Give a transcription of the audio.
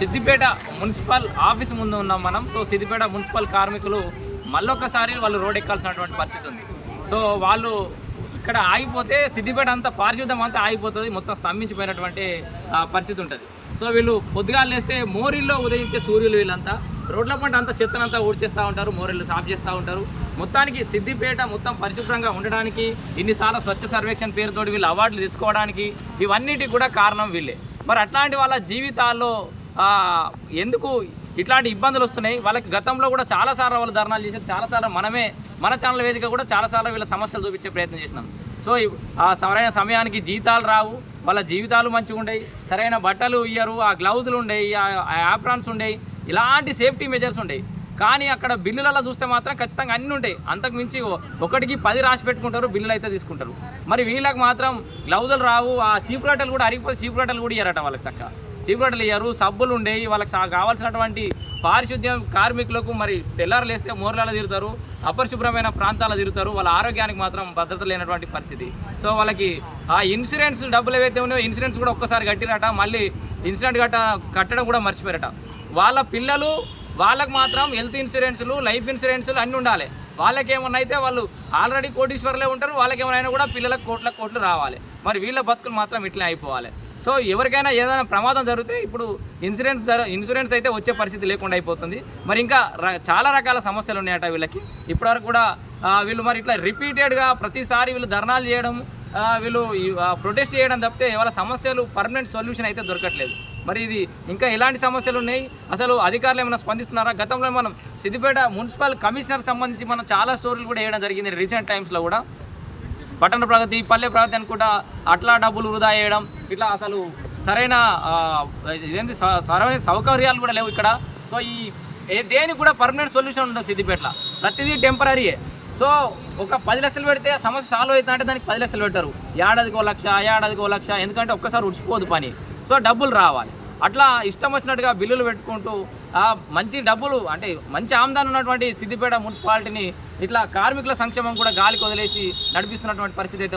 Siddipet municipal office ముందు ఉన్నాం మనం. సో సిద్దిపేట మున్సిపల్ కార్మికులు మళ్ళొకసారి వాళ్ళు రోడ్ ఎక్కాల్సినటువంటి పరిస్థితి ఉంది. సో వాళ్ళు ఇక్కడ ఆగిపోతే సిద్దిపేట అంతా పారిశుద్ధం అంతా ఆగిపోతుంది మొత్తం స్తంభించిపోయినటువంటి పరిస్థితి ఉంటుంది. సో వీళ్ళు పొద్దుగాలు లేస్తే మోరిల్లో ఉదయించే సూర్యులు వీళ్ళంతా. రోడ్ల పంట అంతా చెత్తనంతా ఊడ్చేస్తూ ఉంటారు మోరిళ్ళు సాఫ్ చేస్తూ ఉంటారు. మొత్తానికి సిద్దిపేట మొత్తం పరిశుభ్రంగా ఉండడానికి ఇన్నిసార్లు స్వచ్ఛ సర్వేక్షణ పేరుతోటి వీళ్ళు అవార్డులు తెచ్చుకోవడానికి ఇవన్నిటికి కూడా కారణం వీళ్ళే. మరి అట్లాంటి వాళ్ళ జీవితాల్లో ఎందుకు ఇట్లాంటి ఇబ్బందులు వస్తున్నాయి? వాళ్ళకి గతంలో కూడా చాలాసార్లు వాళ్ళు ధర్నాలు చేశారు. చాలాసార్లు మనమే మన ఛానల్ వేదిక కూడా చాలాసార్లు వీళ్ళ సమస్యలు చూపించే ప్రయత్నం చేసినాం. సో ఆ సరైన సమయానికి జీతాలు రావు. వాళ్ళ జీవితాలు మంచిగా ఉండేవి సరైన బట్టలు ఇయ్యరు. ఆ గ్లౌజులు ఉండేవి ఆ యాప్రాన్స్ ఉండేవి ఇలాంటి సేఫ్టీ మెజర్స్ ఉండేవి కానీ అక్కడ బిల్లులలో చూస్తే మాత్రం ఖచ్చితంగా అన్నీ ఉంటాయి అంతకు మించి ఒకటికి పది రాసి పెట్టుకుంటారు. బిల్లులు అయితే తీసుకుంటారు. మరి వీళ్ళకి మాత్రం గ్లౌజులు రావు. ఆ చీపు రాటలు కూడా అరిగిపోతే చీపు రాటలు కూడా ఇయ్యారట వాళ్ళకి చక్కగా. చీపు ఇయ్యారు సబ్బులు ఉండేవి వాళ్ళకి కావాల్సినటువంటి పారిశుద్ధ్యం కార్మికులకు మరి తెల్లారులు లేస్తే మోర్లలో తిరుగుతారు అపరిశుభ్రమైన ప్రాంతాలు తిరుగుతారు వాళ్ళ ఆరోగ్యానికి మాత్రం భద్రత లేనటువంటి పరిస్థితి. సో వాళ్ళకి ఆ ఇన్సూరెన్స్ డబ్బులు ఏవైతే ఉన్నాయో ఇన్సూరెన్స్ కూడా ఒక్కసారి కట్టిరట మళ్ళీ ఇన్సూరెన్స్ కట్ట కట్టడం కూడా మర్చిపోయారట. వాళ్ళ పిల్లలు వాళ్ళకు మాత్రం హెల్త్ ఇన్సూరెన్స్లు లైఫ్ ఇన్సూరెన్స్లు అన్నీ ఉండాలి. వాళ్ళకేమన్నా అయితే వాళ్ళు ఆల్రెడీ కోటీశ్వర్లే ఉంటారు వాళ్ళకి ఏమైనా కూడా పిల్లలకు కోట్ల కోట్లు రావాలి. మరి వీళ్ళ బతుకులు మాత్రం ఇట్లే అయిపోవాలి. సో ఎవరికైనా ఏదైనా ప్రమాదం జరిగితే ఇప్పుడు ఇన్సూరెన్స్ ఇన్సూరెన్స్ అయితే వచ్చే పరిస్థితి లేకుండా అయిపోతుంది. మరి ఇంకా చాలా రకాల సమస్యలు ఉన్నాయట వీళ్ళకి. ఇప్పటివరకు కూడా వీళ్ళు మరి ఇట్లా రిపీటెడ్గా ప్రతిసారి వీళ్ళు ధర్నాలు చేయడం ఆ, వీళ్ళు ప్రొటెస్ట్ చేయడం తప్పితే వాళ్ళ సమస్యలు పర్మనెంట్ సొల్యూషన్ అయితే దొరకట్లేదు. మరి ఇది ఇంకా ఎలాంటి సమస్యలు ఉన్నాయి. అసలు అధికారులు ఏమైనా స్పందిస్తున్నారా? గతంలో మనం సిద్దిపేట మున్సిపల్ కమిషనర్ సంబంధించి మనం చాలా స్టోరీలు కూడా వేయడం జరిగింది రీసెంట్ టైమ్స్లో కూడా. పట్టణ ప్రగతి పల్లె ప్రగతి అనుకుంటా అట్లా డబ్బులు వృధా చేయడం ఇట్లా అసలు సరైన ఆ, ఇదేంటి స- సరైన సౌకర్యాలు కూడా లేవు ఇక్కడ. సో ఈ దేనికి కూడా పర్మనెంట్ సొల్యూషన్ ఉండదు సిద్దిపేటలో. ప్రతిదీ టెంపరీయే సో ఒక పది లక్షలు పెడితే సమస్య సాల్వ్ అవుతుందంటే అంటే దానికి పది లక్షలు పెడతారు. ఏడాదికి ఓ లక్ష ఏడాదికి ఓ లక్ష ఎందుకంటే ఒక్కసారి ఉడిచిపోదు పని. సో డబ్బులు రావాలి. అట్లా ఇష్టం వచ్చినట్టుగా బిల్లులు పెట్టుకుంటూ మంచి డబ్బులు అంటే మంచి ఆమదాన్ని ఉన్నటువంటి సిద్దిపేట మున్సిపాలిటీని ఇట్లా కార్మికుల సంక్షేమం కూడా గాలికి వదిలేసి నడిపిస్తున్నటువంటి పరిస్థితి అయితే